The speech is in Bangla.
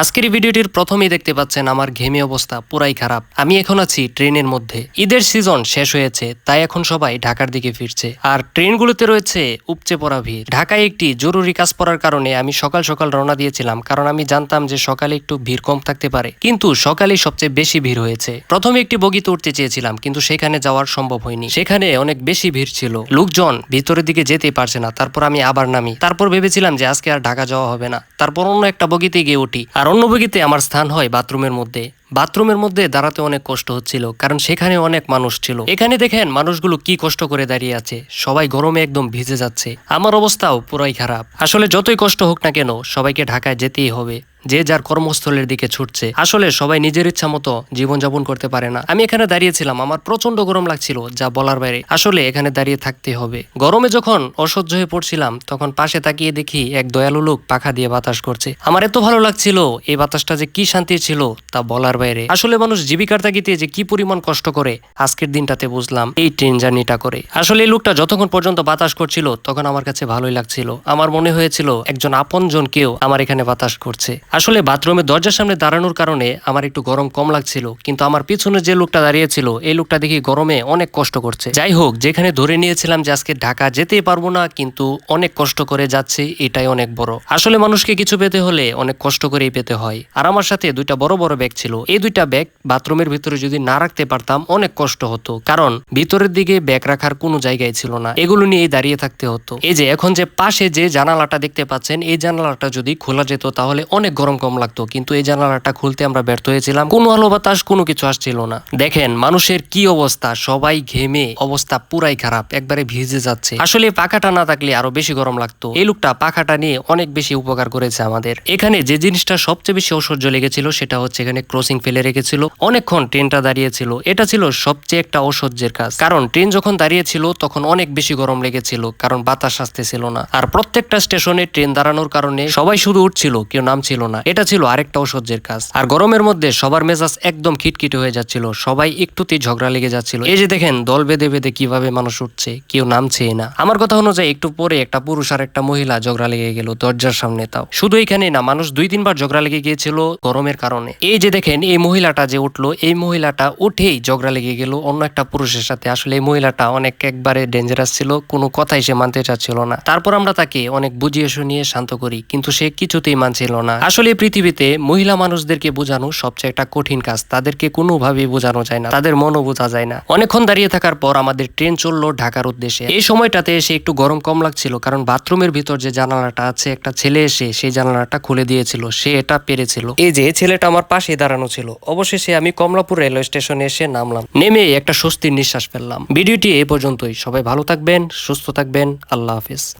আজকের ভিডিওটির প্রথমেই দেখতে পাচ্ছেন আমার ঘেমে অবস্থা পুরাই খারাপ। আমি এখন আছি ট্রেনের মধ্যে। ঈদের সিজন শেষ হয়েছে, তাই এখন সবাই ঢাকার দিকে ফিরছে। আর ট্রেনগুলোতে রয়েছে উপচে পড়া ভিড়। ঢাকায় একটি জরুরি কাজ পড়ার কারণে আমি সকাল সকাল রওনা দিয়েছিলাম, কারণ আমি জানতাম যে সকালে একটু ভিড় কম থাকতে পারে। কিন্তু সকালে সবচেয়ে বেশি ভিড় হয়েছে। প্রথমে একটি বগিতে উঠতে চেয়েছিলাম, কিন্তু সেখানে যাওয়ার সম্ভব হয়নি। সেখানে অনেক বেশি ভিড় ছিল। লোকজন ভিতরের দিকে যেতেই পারছে না, তারপর আমি আবার নামি। তারপর ভেবেছিলাম যে আজকে আর ঢাকা যাওয়া হবে না। তারপর অন্য একটা বগিতে গিয়ে উঠি। আর অন্য বগিতে আমার স্থান হয় বাথরুমের মধ্যে। বাথরুমের মধ্যে দাঁড়াতে অনেক কষ্ট হচ্ছিল, কারণ সেখানে অনেক মানুষ ছিল। এখানে দেখেন মানুষগুলো কি কষ্ট করে দাঁড়িয়ে আছে, সবাই গরমে একদম ভিজে যাচ্ছে। আমার অবস্থাও পুরাই খারাপ। আসলে যতই কষ্ট হোক না কেন, সবাইকে ঢাকায় যেতেই হবে। যে যার কর্মস্থলের দিকে ছুটছে। আসলে সবাই নিজের ইচ্ছা মতো জীবনযাপন করতে পারে না। আমি এখানে দাঁড়িয়েছিলাম, আমার প্রচণ্ড গরম লাগছিল, যা বলার বাইরে। আসলে এখানে দাঁড়িয়ে থাকতে হবে। গরমে যখন অসহ্য হয়ে পড়ছিলাম, তখন পাশে তাকিয়ে দেখি এক দয়ালু লোক পাখা দিয়ে বাতাস করছে। আমার এত ভালো লাগছিল, এই বাতাসটা যে কি শান্তি ছিল, তা বলার বাইরে। আসলে মানুষ জীবিকার তাগিতে যে কি পরিমাণ কষ্ট করে, আজকের দিনটাতে বুঝলাম এই ট্রেন জার্নিটা করে। আসলে এই লোকটা যতক্ষণ পর্যন্ত বাতাস করছিল, তখন আমার কাছে ভালোই লাগছিল। আমার মনে হয়েছিল, একজন আপনজন কেউ আমার এখানে বাতাস করছে। আসলে বাথরুমের দরজার সামনে দাঁড়ানোর কারণে আমার একটু গরম কম লাগছিল, কিন্তু আমার পিছনে যে লোকটা দাঁড়িয়েছিল, এই লোকটা দেখি গরমে অনেক কষ্ট করছে। যাই হোক, যেখানে ধরে নিয়েছিলাম যে আজকে ঢাকা যেতেই পারব না, কিন্তু অনেক কষ্ট করে যাচ্ছি, এটাই অনেক বড়। আসলে মানুষকে কিছু পেতে হলে অনেক কষ্ট করেই পেতে হয়। আর আমার সাথে দুইটা বড় বড় ব্যাগ ছিল। এই দুইটা ব্যাগ বাথরুমের ভিতরে যদি না রাখতে পারতাম, অনেক কষ্ট হতো। কারণ ভিতরের দিকে ব্যাগ রাখার কোনো জায়গায় ছিল না। এগুলো নিয়ে দাঁড়িয়ে থাকতে হতো। এই যে, এখন যে পাশে যে জানালাটা দেখতে পাচ্ছেন, এই জানালাটা যদি খোলা যেত, তাহলে অনেক গরম কম লাগতো, কিন্তু এই জানালাটা খুলতে আমরা ব্যর্থ হয়েছিলাম। কোনো আলো বাতাস, কোনো কিছু আসছিল না। দেখেন, মানুষের কি অবস্থা? সবাই ঘেমে, অবস্থা পুরাই খারাপ, একবারে ভিজে যাচ্ছে। আসলে পাখাটা না থাকলে আরও বেশি গরম লাগতো। এই লোকটা পাখাটা নিয়ে অনেক বেশি উপকার করেছে আমাদের। এখানে যে জিনিসটা সবচেয়ে বেশি অসহ্য লেগেছিল সেটা হচ্ছে এখানে ক্রসিং ফেলে রেখেছিল। অনেকক্ষণ ট্রেনটা দাঁড়িয়েছিল। এটা ছিল সবচেয়ে একটা অসহ্যের কাজ। কারণ ট্রেন যখন দাঁড়িয়েছিল, তখন অনেক বেশি গরম লেগেছিল, কারণ বাতাস আসতেছিল না। আর প্রত্যেকটা স্টেশনে ট্রেন দাঁড়ানোর কারণে সবাই শুধু উঠছিল, কেউ নামছিল না, এটা ছিল আরেকটা অসহ্যের কাজ। আর গরমের মধ্যে সবার মেজাজ একদম খিটখিটে হয়ে যাচ্ছিল, সবাই একটুতেই ঝগড়া লেগে যাচ্ছিল। এই যে দেখেন, দল বেঁধে বেঁধে কীভাবে মানুষ উঠছে, কেউ নামছে না। আমার কথা অনুযায়ী একটু পরে একটা পুরুষ আর একটা মহিলা ঝগড়া লেগে গেল দরজার সামনে তাও। শুধু এখানে না, মানুষ দুই তিনবার ঝগড়া লেগে গিয়েছিল গরমের কারণে। এই যে দেখেন, এই মহিলাটা যে উঠল, এই মহিলাটা উঠেই ঝগড়া লেগে গেল অন্য একটা পুরুষের সাথে। আসলে এই মহিলাটা অনেক একবারে ডেঞ্জারাস ছিল, কোনো কথাই সে মানতে চাচ্ছিল না। তারপর আমরা তাকে অনেক বুঝিয়ে শুনিয়ে শান্ত করি, কিন্তু সে কিছুতেই মানছিল না। আসলে এই পৃথিবীতে মহিলা মানুষদেরকে বোঝানো সবচেয়ে একটা কঠিন কাজ। তাদেরকে কোনোভাবেই বোঝানো যায় না। তাদের মনও বোঝা যায় না। অনেকক্ষণ দাঁড়িয়ে থাকার পর আমাদের ট্রেন চলল ঢাকার উদ্দেশ্যে। এই সময়টাতে এসে একটু গরম কম লাগছিল কারণ বাথরুমের ভিতর যে জানালাটা আছে, একটা ছেলে এসে সেই জানালাটা খুলে দিয়েছিল। সে এটা পেরেছিল। এই যে ছেলেটা আমার পাশে দাঁড়ানো ছিল। অবশেষে আমি কমলাপুর রেলওয়ে স্টেশনে এসে নামলাম। নেমে একটা স্বস্তির নিঃশ্বাস ফেললাম। ভিডিওটি এ পর্যন্তই। সবাই ভালো থাকবেন, সুস্থ থাকবেন। আল্লাহ হাফিজ।